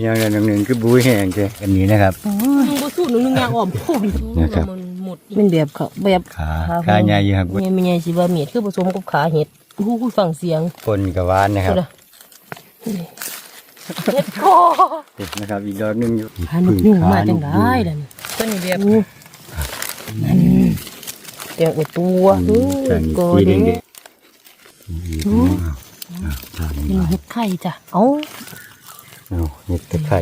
อย่างนั้นหนึ่งคือบุ้ยแห้งใช่อันนี้นะครับ มึงบ่สู้หนูนึงยางอ่อมโพนนะครับ มันหมดเป็นแบบเขาแบบขาขาใหญ่อยู่ครับเนี่ยมีไงสิว่าเมียดคือผสมกับขาเห็ดอู้หูฟังเสียงปนกับหวานนะครับพูดอะเห็ดคอเห็นนะครับอีกดอกหนึงอยู่พานุกยุ่งมาจังได้ล่ะนี่ต้นนี้แบบนั่นเตียงอุดตัวอือู้มทางนี้ก็สีแดเด้งงๆอ้าวอ้าวทางนี้เป็นเห็ดไข่จ้ะเอ้า เอาเห็ดตะไคร้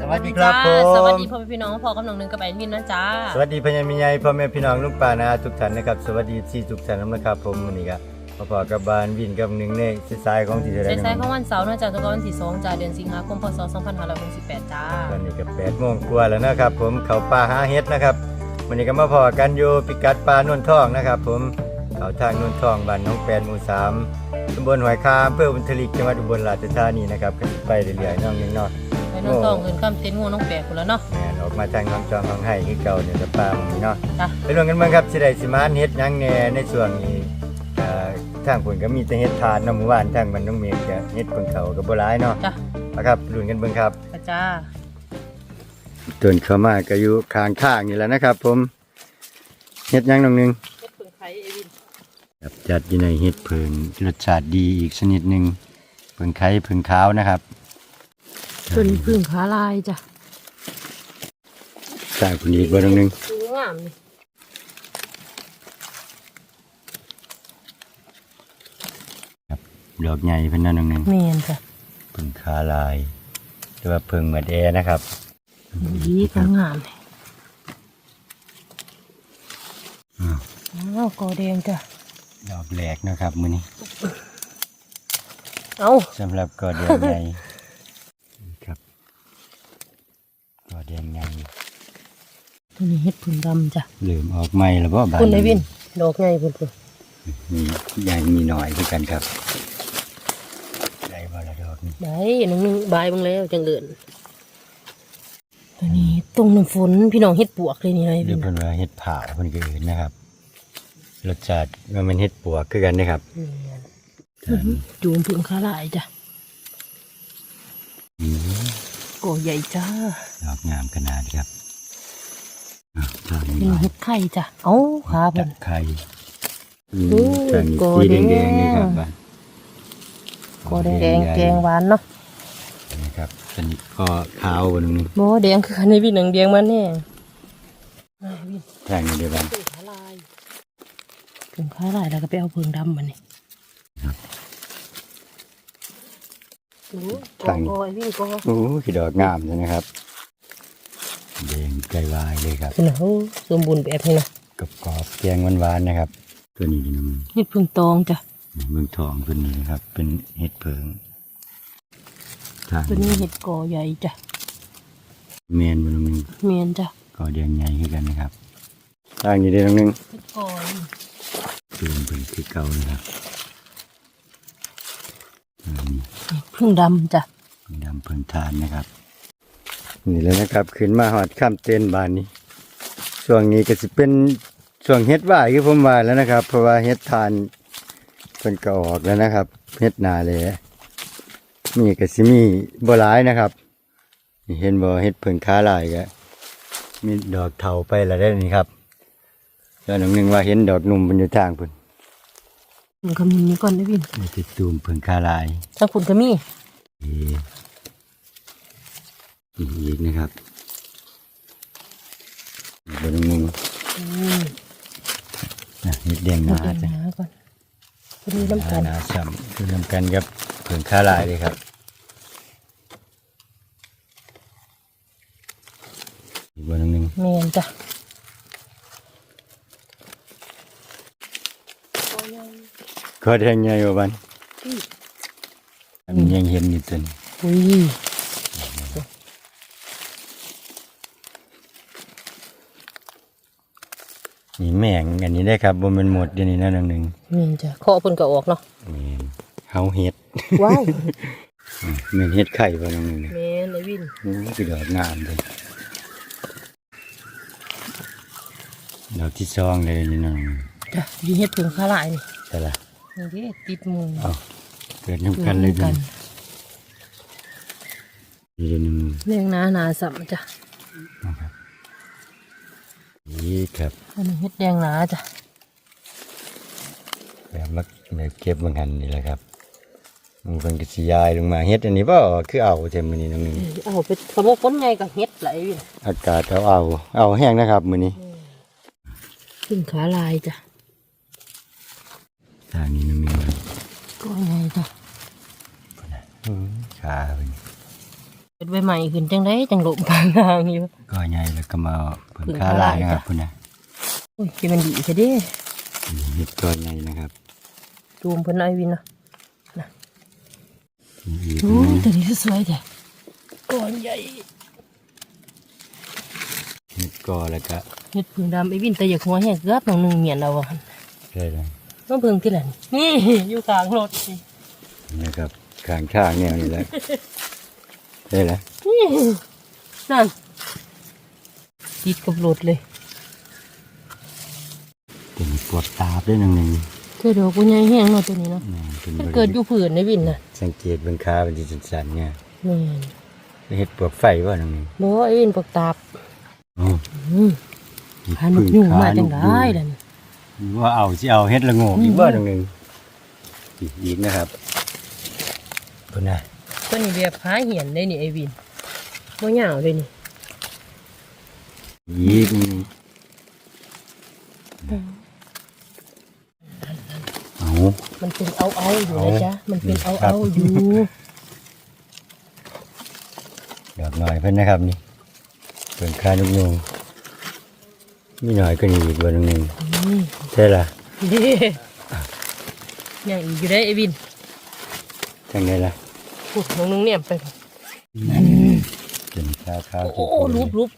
สวัสดีครับผจ้ามสวัสดีพ่อแม่พี่น้องพ่อกำลังหนึ่งกับแอนวินนะจ้าสวัสดีพญามิยาย พ่อแม่พี่น้องลุงป่านะทุกท่านนะครับสวัสดีที่ทุกท่านนะครับผมวันนี้ก็มาพอกับบานวินกับหนึ่งในสายของที่จะได้ใช้ๆของวันเสาร์นะจ้าตะกอนวันที่สองจ้าเดือนสิงหาคมพศ2568จ้าตอนนี้ก็แปดโมงกว่าแล้วนะครับผมเขาป่าหาเฮ็ดนะครับวันนี้ก็มาพอกันอยู่พิกัดป่านนทองนะครับ ผมเขาทางนนทองบ้านน้องแปนหมู่สามตำบลหอยคามอำเภอบุญทลิกจังหวัดอุบลราชธานีนะครับก็สิไปเรื่อยๆน้องนึงเนาะไปน้องตองเงินข้ามเต็นท์งูน้องแปะคนแล้วเนาะแม่นออกมาทางน้องจองน้องไห้คือเก่าเนี่ยกับป่าหมันเนาะจ้ะ ไปลงกันเบ้างครับสิได้สิมานเฮ็ดหยังแหน่ในช่วงนี้เอ่อทางผลก็มีแต่เฮ็ดทานเนาะหมู่บ้านทางบ้านน้องเมฆก็เฮ็ดเพิ่งเขาก็บ่หลายเนาะจ้ะนะครับลุ้นกันเบิ่งครับกระจ้าต้นเข้ามาก็อยู่ข้างทางนี่แหละนะครับ ผมเฮ็ดหยังน้องหนึง เฮ็ดเพิ่งไข่เอวินครับจัดอยู่ในเฮ็ดเพิงรสชาติดีอีกชนิดหนึงเพิงไข่เพิงขาวนะครับต้นพึ่งขาลายจ้ะ สร้างคนอีกบ่น้องหนึงดูงามนี่ดอกใหญ่เพิ่นนั่นน้องหนึงแม่นจ้ะเพิงขาลายหรือว่าเพิงเหมือดแอนะครับดีก็งามเลยอ้าวอ้าวกอแดงจ้ะดอกแหลกนะครับมื้อนี้เอ้าสำหรับกอแดงใหญ่ครับกอแดงใหญ่ ตัวนี้เฮ็ดพึ่งดำจ้ะเริ่มออกใหม่แล้วบ่บานคุณไอวินดอกใหญ่พุ่นพุ่นมีใหญ่มีหน่อยคือกันครับได้บ่ละดอกนี้ได้นึงนึงบายเบังแล้วจังเดินตัวนี้ตรงน้ำฝนพี่น้องเฮ็ดปวกเลยนี่ไอเรีวิยกนเพิ่นว่าเฮ็ดผ่าเพิ่นก็เอื่นนะครับรสชาติมันเป็นเฮ็ดปวกคือกันนะครับแม่นจูมพึ่งขาลายจ้ะอืมกอใหญ่จ้า ดอกงามขนาดครับอะทาง เป็นนี้เฮ็ดไข่จ้ะเอ้าขาเพิ่ตะนไคร้อืมโอ้ยทางนี้โกสีแดแดงงๆนี่ครับบ้านกอแดงๆแกงหวานเนาะนี่ครับอันนี้ก็ขาวบนนี้บ่แดงคืออันนี้วินหนังแดงมันแน่ไอวินทางนี้เดียวกันพึ่งขาลายพึ่งขาลายแล้วก็ไปเอาพึ่งดำมันนี่โอ้กอกอไอวินกอโอ้คือดอกงามเลยนะครับ แดงไกลวายเลยครับคือนะโอ้สมบูรณ์แบบนี้นะกับกรอบๆแกงหวานๆนะครับ ตัวนี้นี่มันเฮ็ดพึ่งตองจ้ะเมืองทองตัวนี้นะครับ เป็นเห็ดเพิงทางตัวนี้เห็ดกอใหญ่จ้ะเมียนบนนึงเมียนจ้ะก็แดงใหญ่ขึ้นกันนะครับทางนี้ได้ตรงนึงเห็ดกอนี่เป็นเป็นคือเก่านะครับอันนี้พึ่งดำจ้ะดำเพิ่นทานนะครับ นี่แล้วนะครับขึ้นมาหอดข้ามเต้นบานนี้ช่วงนี้ก็สิเป็นช่วงเฮ็ดว่าคือผมว่าแล้วนะครับ เพราะว่าเฮ็ดทานเพิ่นก็ออกแล้วนะครับเฮ็ดนาเลยนี่ก็สิมีบ่หลายนะครับนี่เห็นบ่เฮ็ดเพิ่งค้าหลายก็มีดอกเถาไปแล้วได้อนี่ครับแล้วน้องหนึงว่าเห็นดอกหนุ่มมันอยู่ทางพุ่นมันก็มีนี่ก่อนได้วินนี่ติดตูมเพิ่งค้าหลายทางคุณก็มีเอ่อนี่อีกนะครับนี่บ่ต้องงงอืมนะเฮ็ดแดงหเดี๋ยนาวเดี๋ยวจ้ะหาก่อนพอดีน้ำกันหนาช้ำคือน้ำกันกับเพิ่งค้าหลายเลยครับอีกบนหนึ่งเมียนจ้ะก็แดงใหญ่กว่าบันอันนี้ยังเห็นอยู่ตัวนี้ อุ้ย นี่แม่งอันนี้ได้ครับบนเป็นหมดเดี๋ยวนี้นะหนึ่งหนึ่งแม่นจ้ะเคาะเพิ่นก็ออกเนาะนี่เฮาเฮ็ดว้ายอืมแม่นเฮ็ดไข่บ่หนึ่งหนึ่งแม่นไอ้วินโอ้คือดอกงามเลยดอกที่ซองเลยนี่หนึ่งจ้ะอยีเฮ็ดเพิ่งขาหลายนี่แต่ละนี่เด้ติดหมูเอาเกิดน้ำกันเลยกักันนนี่หนึ่งเลี้ยงนาหนาสัมจ้ะนะครับนี่ ครับอันนี้เฮ็ดแดงหนาจ้ะแบบมักแบบเก็บบางหันนี่แหละครับมันเป็นกระสียายลงมาเฮ็ดอันนี้บ่คือเอาเต็มมือนี้น้ำหนึ่งเอาไปกระบอกฝนไงกับเฮ็ดไหลวินอากาศเอาเอาเอาแห้งนะครับมือนี้ขึ้นขาลายจ้ะทางนี้น้ำหนึ่งก็ไงจ้ะอืมขาเป็น เฮ็ดใบใหม่ขึ้นจังไดจังหลบกลางทางอยู่ก็ใหญ่แล้วก็มาเพิ่นเพิ่นขาขาลาลายยนะครับจ้ะคุณนะโอ้ยที่มันดีซะเด้เห็ดก้อนใหญ่นะครับจูมเพิ่นเอาไอ้วินเนาะอีกโอ้ยตัวนี้สวยจ้ะก้อนใหญ่เห็ดก้อแล้วก็เฮ็ดเพิ่งดำไอ้วินแต่อยากหัวแห้งเกือบน้องหนึงเมียนเอาอะได้แล้วน้องเพิ่งที่ไหนนี่อยู่กลางรถนี่นะครับข้างข้างเนี่ยนี่แหละ ได้แล้วนี่นั่นติดกับรถเลยเป็นปวดตาบด้วยหนึ่งหนึ่งเธอดอกกูใหญ่แห้งเนาะตัวนี้เนาะแม่นเป็นมันบริเกิดอยู่ผืนในวินน่ะ สังเกตเบนขาเป็นที่สันๆเนี่ยแม่นเห็ดปวกไฟว่าหนึ่งหนึ่งบ่ไอ้วินปกตาบโอ้อืมพานุกยุ่งมาจังได้ล่ะนี่ว่าเอาสิเอาเห็ดละโงกอีกบ้าหนึ่งหนึ่งอีกอีกนะครับคุณนะ ตัวนี้แบบพาเหียนได้นี่ไอวินบ่ยาวเลยนี่อีกนึ่เอามันเป็นเอาเอาอยู่นะจ๊ะมันเป็นเอาเอาอยู่ดอกหน่อยเพิ่อนนะครับนี่เพิ่นคานุกยงมีหน่อยก็นี่อีกเบอร์หนึ่งใช่ล่ะเด้ยังอีกได้ไอวินจังไดล่ะ น้องนึงเนี่ยไปเป็นขาวขาวโอ้รูปรูป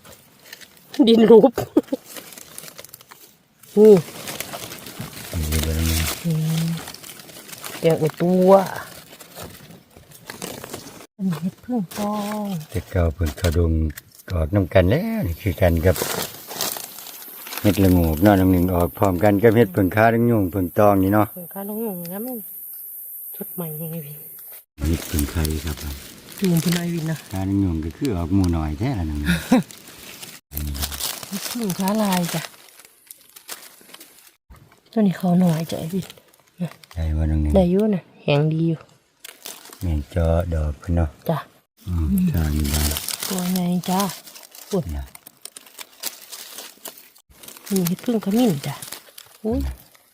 ดินรูปนี่มีเบอร์หนึ่งอืมแกงอุตัวอันนี้เห็ดพึ่งฟองแต่เก่าเพิ่นเขาดงออกน้ำกันแล้วนี่คือกันกับเม็ดละโงกเนาะน้ำหนึ่งออกพร้อมกันกับเม็ดเพิ่งคานุกยุงเพิ่งตองนี่เนาะผงการลงหนึ่งแล้วมันชุดใหม่ยังไงพี่ เม็ดเพิ่งไข่ครับจูมพี่นายวินนะคานุกยุงก็คือออกหมู่หน่อยแท้ละหนึ่งเห็ดพึ่งขาลายจ้ะตัวนี้เขาหน่อยจ้ะไอ้วินได้ว่าหนึ่งหนึ่งได้อยู่นะแหงดีอยู่แม่นจอดอกเพิ่นเนาะจ้ะอืมทางนี้ได้ตัวไงจ้าปุ่นนะนี่เห็ดพึ่งขมิ้นจ้ะอุ้ย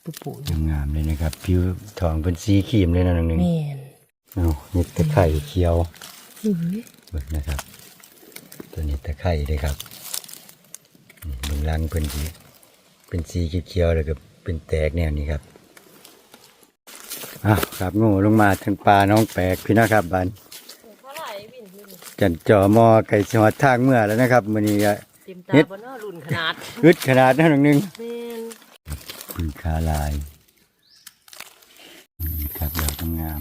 ปูปูงามๆเลยนะครับ ผิวทองเป็นสีครีมเลยนะหนึ่งหนึ่งแม่น เอาเห็ดตะไคร่เขียวอุ้ยเบิดนะครับ ตัวนี้ตะไคร่เลยครับนี่เบางลังเป็นสีเป็นสีเขียวๆแล้วก็เป็นแตกแนวนี้ครับอ้าวครับงูลงมาทางปลาน้องแปลกพี่นะครับบันขาลายวินจันจอมอไก่ชอดทางเมื่อแล้วนะครับมันนี้ก็เต็มตาเฮ็ดบนเนาะรุ่นขนาดอึดขนาดนั้นหนึ่งหนึ่งแม่นพึ่งคาลายนี่ครับดอกงาม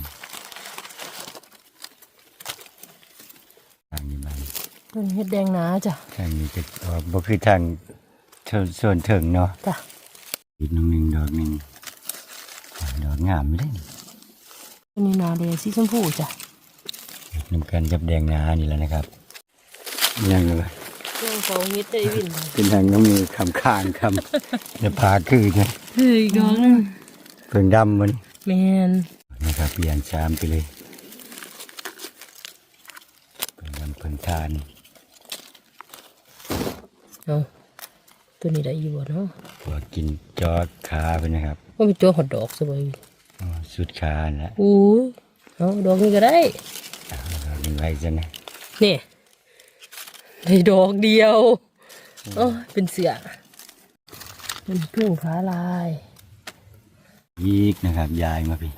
ทางนี้บัน ต้นเห็ดแดงหนาจ้ะทางนี้จะออกบ่คือทางเทิงส่วนถึงเนาะจ้ะอีกหนึ่งหนึ่งดอกหนึ่งอ่าดอกงามไม่ได้นี่ต้นนี้หนาเลยสีชมพูจ้ะน้ำกันกับแดงนานี่แหละนะครับยังเลยเรื่องเขาเห็ดได้วินเป็นทางน้องมือคำข้างคำเดี๋ยวพาคือใช่เฮ้ยดอกนึงเพิ่งดำมันแม่นนะครับเปลี่ยนชามไปเลยเพิ่งดำเพิ่งทาน เอาตัวนี้ได้อยู่บ่เนาะพอกินจอดขาไปนะครับว่าเป็นตัวหอดดอกสบายอ๋อสุดขาแล้วอู้ยเอาดอกนี้ก็ได้มีไว้จะนะนี่ได้ดอกเดียวโอ้ยเป็นเสือมันพึ่งขาลายยีกนะครับ ยายมาพี่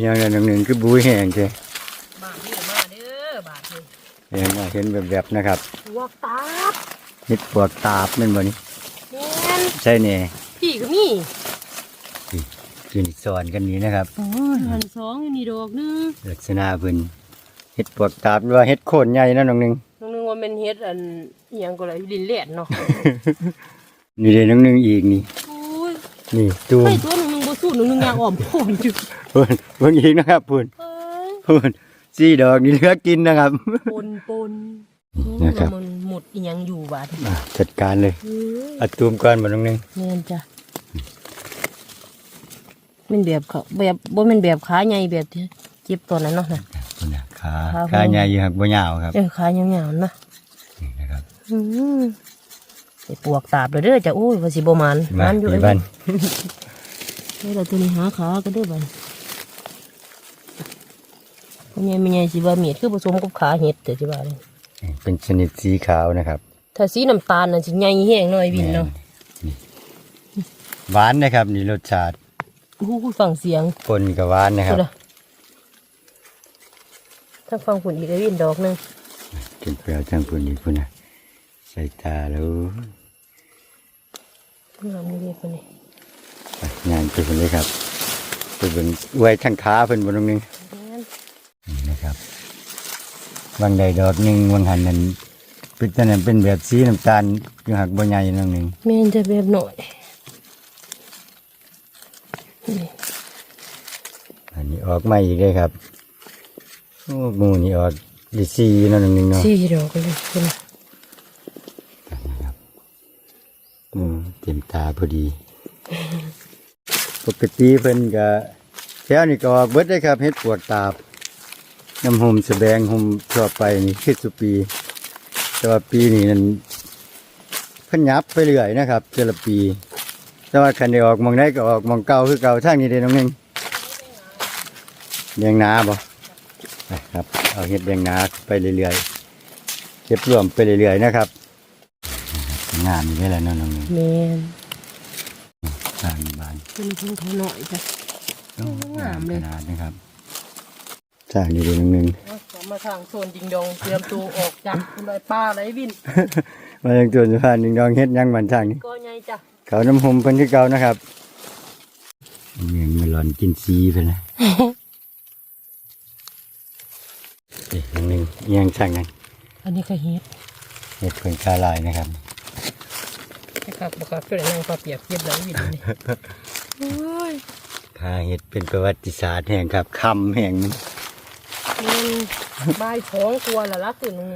อย่างนั้นหนึ่งคือบุ้ยแห้งใช่ บาทนี่มาเด้อบาทนี่เห็นว่าเห็นแบบๆนะครับวอกตาบเห็ดปวกตาบแม่นบ่นี่แม่นใช่แน่พี่ก็มีคือนี่สอนกันนี้นะครับโอ้ยหันสองอยู่นี่ดอกหนึงลักษณะเพิ่นเห็ดปวกตาบหรือว่าเห็ดโคนใหญ่นั่นน้องหนึงน้องนึงว่าเป็นเฮ็ดอันอหยังก็เลยดินเลียดเนาะนี่เด้น้องหนึงอีกนี่ โอ้ยนี่ตูมไอ้ตัวหนึงนึงบ่สู้หนึงนึงยางอ่อมโพนอยู่เพิ่นเพิ่งอีกนะครับเพิ่นเอ้ยเพิ่น สี่ดอกนี่เหลือกินนะครับ ปนปนนะครับ มันหมดอีหยังอยู่บาดอะจัดการเลยเอ้ยอัดตูมก่อนบ่น้องนึงแม่นจ้ะเป็นแบบเขาแบบบ่แม่นแบบขาใหญ่แบบที่เจ็บตอนนั้นเนาะนะ นะขาครับ ขาใหญ่อยู่ครับบ่ยาวครับเออขายาวๆนะนี่นะครับอืมไอ้ปวกตาบเลยเด้อจ้ะโอ้ยว่าสิบ่มันมามันอยู่ไอ้บ้านเฮ้ยเราตัวนี้หาขาก็ได้อบัน พ่อใหญ่ไม่ใหญ่สิว่าเมียดคือผสมกับขาเห็ดเถอะสิว่าเลยเป็นชนิดสีขาวนะครับ ถ้าสีน้ำตาลน่ะสิใหญ่แห้งหน่อยวินเนาะนี่หวานนะครับ นี่รสชาติโอ้โหฟังเสียงปนกับหวานนะครับดูนะถ้าฟังฝุ่นอีกก็วินดอกหนึงกินเปรี้ยวจังปุ่นอีกพุ่นนะใส่ตาแล้วงามนี่เรียกคนนี้อะงานไปพุ่นเลยครับไปเบิ่งไว้ทั้งขาเพิ่นบนตรงนึงแม่ นนี่นะครับบางใดดอกหนึงบางหันนั้นเป็นจังนั้นเป็นแบบสีน้ำตาลอยู่หักบ่ใหญ่นั่นนึงแม่นจะแบบหน่อยนี่อันนี้ออกใหม่อีกเลยครับโอ้หมูนี่ออกดีสีนั่นนึงเนาะสี่ดอกเลยคุณน่ะอืมเต็มตาพอดี ปกติเพิ่นก็แถวนี้ก็ออกเบิดได้ครับเฮ็ดปวกตาบ น้ำหอมแสดงหอมทั่วไปนี่คือสุปี แต่ว่าปีนี้นั้นเพิ่นยับไปเรื่อยนะครับแต่ละปี แต่ว่าคันได้ออกหมองได้ก็ออกหมองเก่าคือเก่าทางนี้เด้น้องหนึงแดงนาบ่ไปครับ เอาเฮ็ดแดงนาไปเรื่อยๆเก็บรวมไปเรื่อยๆนะครับงามนี่ได้แล้วเนาะน้องหนึงแม่นสร้างบ้านเป็นทุ่งเขาหน่อยจ้ะโอ้งามเลยขนาดนะครับ สร้างดีๆนึงนึงเอามาทางโซนดิงดองเตรียมตัวออกจากคุณไรป้าไรวินมาอย่างตัวสะพานดิงดองเฮ็ดหยังมันสร้างนี่ก็ไงจ้ะเขาน้ำหอมเพิ่นคือเก่านะครับเมียงมาหลอนกินซีเพิ่นนะ เอ๊ะนึงนึงเอียงช่างกันอันนี้ก็เฮ็ดเฮ็ดเพิ่นคาลายนะครับนะครับบอกครับเพื่อนนั่งปลาเปียกเย็บไรวินนี่โอ้ยพาเฮ็ดเป็นประวัติศาสตร์แห่งครับคำแห่งนึง มันบายท้องกลัวละละตื่นนึง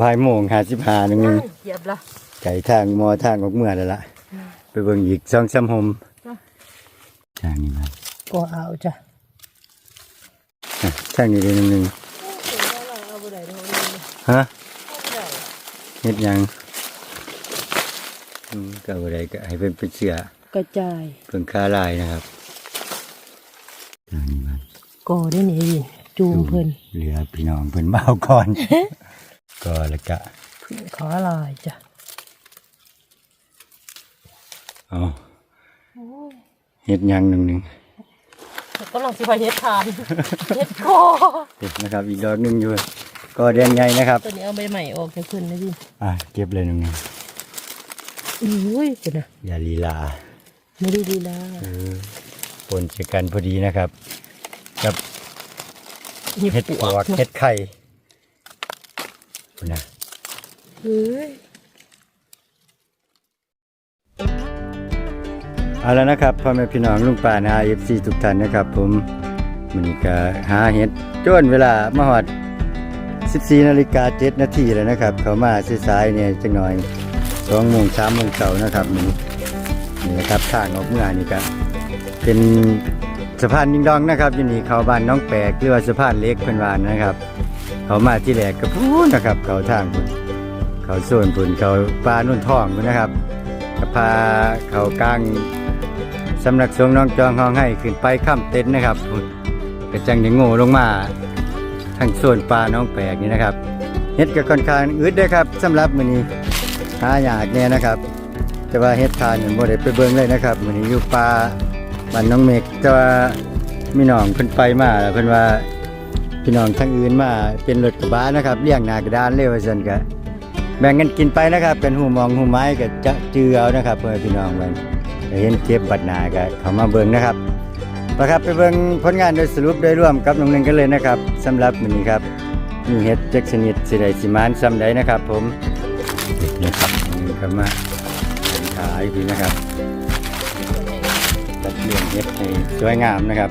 บ่ายโมง55นึงนึงเหยียบละไก่ทางมอทางออกเมื่อแล้วล่ะ ไปเบิ่งอีก2 3หมจ้ะทางนี้มาก็เอาจ้ะอะทางนี้เด้นึงนึงเอาไปไหนเนาะฮะเอาไปไหนเฮ็ดหยังอืมก็บ่ได้ก็ให้เพิ่นเป็นเสือกระจายเพิ่นคาลายนะครับอันนี้มันก็ได้นี่วิน จูมเพิ่นเหลือพี่น้องเพิ่นมาเอาก่อน ก็แล้วก็ขาลายจ้ะเอาเฮ็ดหยังหนึงหนึงก็ลองสิไปเฮ็ดทานเฮ็ดก็เด็ดนะครับ อีกดอกหนึงอยู่ก็แดงใหญ่นะครับตัวนี้เอาใบใหม่ออกจากเพิ่นนะวินอะเก็บเลยหนึงหนึงอุ้ยเดี๋ยวนะอย่าลีลาไม่ได้ดีละเออปนเจอกันพอดีนะครับ กับ เห็เฮ็ดดปปววกกเฮ็ดไข่นะเฮ้ยเอาแล้วนะครับพ่อแม่พี่น้องลุงป้านาเอฟซีทุกท่านนะครับ ผมมันนี้ก็หาเห็ดจนเวลามาหอด 14นาฬิกา7นาทีแล้วนะครับ เขามาสายๆเนี่ยจังหน่อย2โมง3โมงเช้านะครับนี่นี่นะครับทางออกเมื่อนี่ก็เป็น สะพานยิงดองนะครับอยู่นี่เขาบ้านน้องแปกหรือว่าสะพานเล็กเพิ่นวานนะครับ เขามาที่แรกก็พูดนะครับ เขาทางพุ่นเขาส่วนพุ่นเขาปลานุ่นทองพุ่นนะครับก็พาเขากลางสำนักสงฆ์น้องจองห้องให้ขึ้นไปข้ามเต็นท์นะครับพุ่นก็จังได้โง่ลงมาทางส่วนปลาน้องแปกนี่นะครับเฮ็ดก็ค่อนข้างอึดเด้ครับสำหรับมื้อนี้หายากแน่นะครับ แต่ว่าเฮ็ดทานนี่บ่ได้ไปเบิ่งเลยนะครับมื้อนี้อยู่ป่า บ้านน้องเมฆแต่ว่ามีน้องเพิ่นไปมาแล้วเพิ่นว่าพี่น้องทั้งอื่นมาเป็นรถกระบะนะครับเลี้ยงหน้ากระดานเลยว่าซั่นก็แบ่งกันกินไปนะครับเป็นหูมองหูไม้ก็จะจือเอานะครับเพื่อพี่น้องเบิ่งได้เห็นเก็บบัตรหน้าก็เข้ามาเบิ่งนะครับไปครับไปเบิ่งผลงานโดยสรุปโดยรวมกับน้องหนึ่งกันเลยนะครับสำหรับมื้อนี้ครับมีเฮ็ดจักชนิดสิได้สิมานซ้ำใดนะครับ ผมนี่ครับนี่ก็มาขายพี่นะครับ ลี้ยงเฮ็ดให้สวยงามนะครับ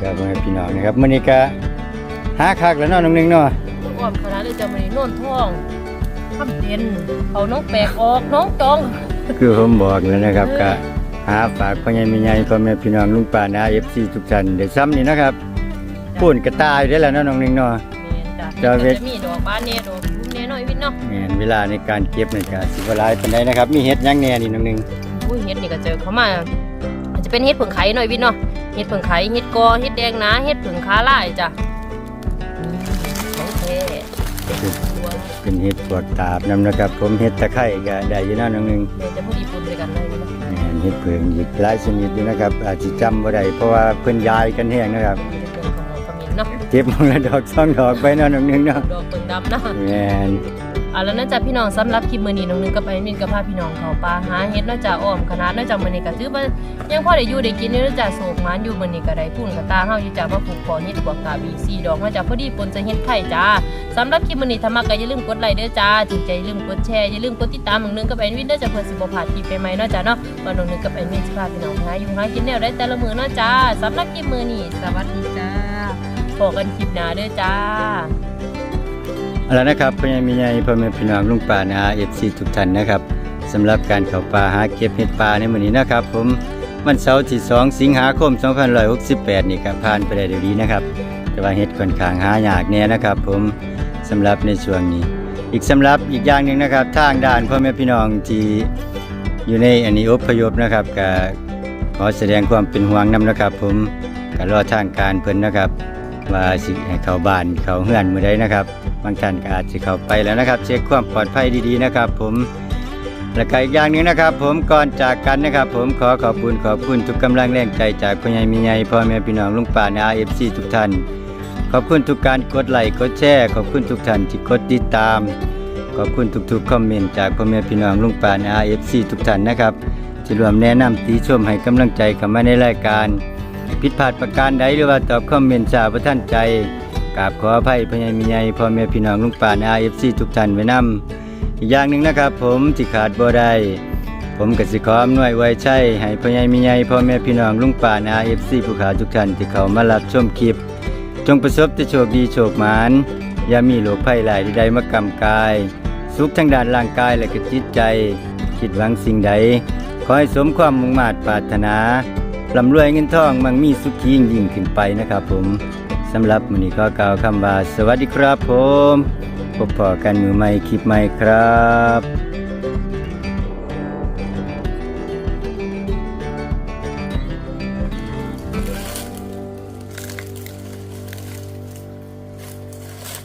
ก็เพื่อพี่น้องนะครับมื้อนี้ก็หาคักแล้วเนาะน้องหนึงเนาะอ้อมคณะเลยจะมาในโน่นท่องทำเต็นเอาน้องแปลกออกน้องจอง คือผมบอกแล้วนะครับก็หาฝากพ่อใหญ่แม่ใหญ่พ่อแม่พี่น้องลุงป้านา FC ทุกท่านได้ซ้ำนี่นะครับปูนกระตายได้แล้วเนาะน้องหนึงเนาะแม่นจ้ะจะเวทจะมีดอกบานเน่ดอกทุ่มเน่หน่อยวินเนาะแม่นเวลาในการเก็บนี่ก็สิบ่หลายปานใดนะครับ มีเฮ็ดหยังแหน่นี่น้องหนึงอุ้ยเฮ็ดนี่ก็เจอเขามาอา จจะเป็นเฮ็ดผึ่งไข่หน่อยวินเนาะเฮ็ดผึ่งไข่เฮ็ดกอเฮ็ดแดงนะเฮ็ดผึ่งขาลายจ้ะอืมของแท้ตัวเป็นเฮ็ดปวกตาบนํนะครับ ผมเฮ็ดตะไคร้ก็ได้อยู่เนาะน้องหนึงเดี๋ยวจะพอดีปุ่นด้วยกันเลยเนาะแม่นเฮ็ดเพิ่งอีกหลายชนิดอยู่นะครับ อาจสิจำบ่ได้เพราะว่าเพิ่นย้ายกันแห้งนะครับ เดี๋ยวเป็นขโมยขมิ้นเนาะเก็บมันละดอกสองดอกไปเนาะน้องหนึงเนาะดอกเปิงดำเนาะแม่นอะแล้วน่าจะพี่น้องสำหรับคลิปมื้อนี้น้องนึงกับไอ้มินกับพาพี่น้องเขาปลาหาเฮ็ดน่าจะอ้อมคณะน่าจะมื้อนี้ก็ถือว่ายังพอได้อยู่ได้กินอยู่น่าจะโศกหมานอยู่มื้อนี้ก็ได้ทุนกับตาเฮาอยู่จ้ะมาปลูกขอเฮ็ดบวกตาบีซีดอกน่าจะพอดีปนจะเฮ็ดไข่จ้าสำหรับคลิปมื้อนี้ถ้ามักก็อย่าลืมกดไลค์เด้อจ้าถูกใจอย่าลืมกดแชร์อย่าลืมกดติดตามน้องนึงกับไอ้มินเด้อจ้ะเพื่อสิบ่พลาดคลิปใหม่ๆเนาะจ้ะเนาะว่าน้องนึงกับไอ้มินสิพาพี่น้องหาอยู่หากินแนวได้แต่ละมื้อเนาะจ้าสำหรับคลิปมื้อนี้สวัสดีจ้า พบกันคลิปหน้าเด้อจ้าเอาละนะครับพ่อใหญ่มีใหญ่พ่อแม่พี่น้องลุงป่านะฮะ FC ทุกท่านนะครับสำหรับการเข้าป่าหาเก็บเห็ดป่าในมื้อนี้นะครับ ผมวันเสาร์ที่ 2 สิงหาคม 2568 นี่ก็ผ่านไปได้ดีนะครับแต่ว่าเห็ดค่อนข้างหายากแน่นะครับ ผมสำหรับในช่วงนี้ อีกสำหรับอีกอย่างหนึ่งนะครับ ทางด้านพ่อแม่พี่น้องที่อยู่ในอันนี้อพยพนะครับก็ขอแสดงความเป็นห่วงนํนะครับ ผมก็รอทางการเพิ่นนะครับ ว่าสิให้เข้าบ้านเข้าเฮือนมือใดนะครับ บางท่านก็อาจจะเข้าไปแล้วนะครับ เช็คความปลอดภัยดีๆนะครับ ผมและก็อีกอย่างหนึงนะครับ ผมก่อนจากกันนะครับ ผมขอขอบคุณขอบคุณทุกกำลังแรงใจจากพ่อใหญ่มีใหญ่พ่อแม่พี่น้องลุงป่าใน RFC ทุกท่าน ขอบคุณทุกการกดไลค์กดแชร์ขอบคุณทุกท่านที่กดติดตาม ขอบคุณทุกๆคอมเมนต์จากพ่อแม่พี่น้องลุงป่าใน RFC ทุกท่านนะครับที่รวมแนะนำติชมให้กำลังใจเข้ามาในรายการ ผิดพลาดประการใดหรือว่าตอบคอมเมนต์ชาประท่านใจกราบขออภัยพญามีใหญ่พ่อแม่พี่น้องลุงป่าใน RFC ทุกท่านไว้นำอีกอย่างหนึ่งนะครับผมที่ขาดบ่ได้ผมกสิขออำนวยไว้ใช่ให้พญามีใหญ่พ่อแม่พี่น้องลุงป่าใน RFC ผู้ขาทุกท่านที่เขามารับชมคลิป จงประสบแต่โชคดีโชคหมานอย่ามีโรคภัยหลายใดมากำกาย สุขทั้งด้านร่างกายและก็จิตใจ คิดหวังสิ่งใด ขอให้สมความมุ่งมา่ปรารถนา ลำรวยเงินทองมั่งมีสุขยิ่งยิ่งขึ้นไปนะครับผมสำหรับมือนี้ก็กล่าวคำว่า สวัสดีครับผม พบพอกันมือใหม่คลิปใหม่ครับ